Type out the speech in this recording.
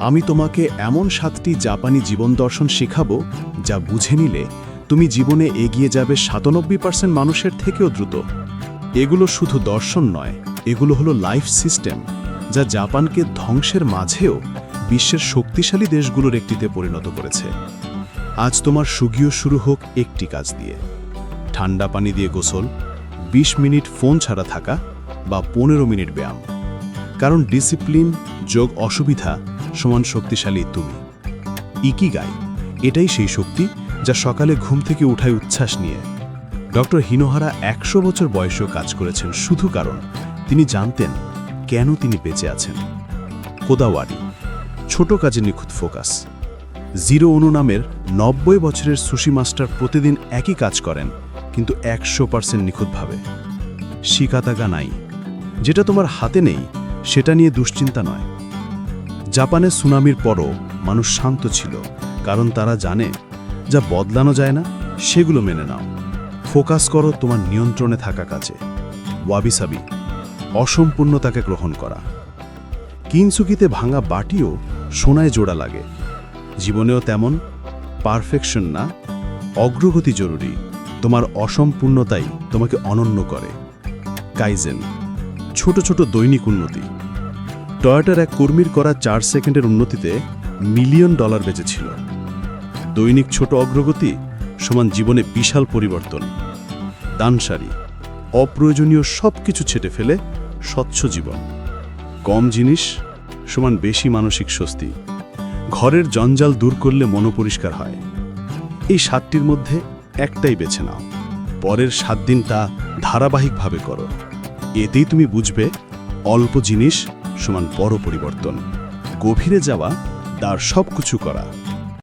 আমি তোমাকে এমন সাতটি জাপানি জীবন দর্শন শেখাবো যা বুঝে নিলে তুমি জীবনে এগিয়ে যাবে সাতানব্বই পার্সেন্ট মানুষের থেকেও দ্রুত। এগুলো শুধু দর্শন নয়, এগুলো হলো লাইফ সিস্টেম যা জাপানকে ধ্বংসের মাঝেও বিশ্বের শক্তিশালী দেশগুলোর একটিতে পরিণত করেছে। আজ তোমার সুগীয় শুরু হোক একটি কাজ দিয়ে। ঠান্ডা পানি দিয়ে গোসল ২০ মিনিট ফোন ছাড়া থাকা বা পনেরো মিনিট ব্যায়াম। কারণ ডিসিপ্লিন যোগ অসুবিধা সমান শক্তিশালী তুমি। ইকিগাই, এটাই সেই শক্তি যা সকালে ঘুম থেকে উঠায় উচ্ছ্বাস নিয়ে। ডক্টর হিনোহারা একশো বছর বয়সেও কাজ করেছেন, শুধু কারণ তিনি জানতেন কেন তিনি বেঁচে আছেন। কোদাওয়ারি, ছোট কাজে নিখুঁত ফোকাস। জিরো অনু নামের নব্বই বছরের সুশি মাস্টার প্রতিদিন একই কাজ করেন, কিন্তু একশো পার্সেন্ট নিখুঁতভাবে। শিকাতাগা নাই। যেটা তোমার হাতে নেই, সেটা নিয়ে দুশ্চিন্তা নয়। জাপানে সুনামির পরও মানুষ শান্ত ছিল, কারণ তারা জানে, যা বদলানো যায় না, সেগুলো মেনে নাও। ফোকাস করো তোমার নিয়ন্ত্রণে থাকা কাজে। ওয়াবিসাবি, অসম্পূর্ণতাকে গ্রহণ করা। কিনসুকিতে ভাঙা বাটিও সোনায় জোড়া লাগে। জীবনেও তেমন পারফেকশন না, অগ্রগতি জরুরি। তোমার অসম্পূর্ণতাই তোমাকে অনন্য করে। কাইজেন, ছোট ছোট দৈনিক উন্নতি। টয়োটার এক কর্মীর করা চার সেকেন্ডের উন্নতিতে মিলিয়ন ডলার বেঁচেছিল। দৈনিক ছোট অগ্রগতি সমান জীবনে বিশাল পরিবর্তন। দানসারি অপ্রয়োজনীয় সব কিছু ছেটে ফেলে স্বচ্ছ জীবন। কম জিনিস সমান বেশি মানসিক স্বস্তি। ঘরের জঞ্জাল দূর করলে মনোপরিষ্কার হয়। এই সাতটির মধ্যে একটাই বেছে নাও। পরের সাত দিন তা ধারাবাহিকভাবে করো। এতেই তুমি বুঝবে অল্প জিনিস সমান বড় পরিবর্তন। গভীরে যাওয়া তার সব কিছু করা।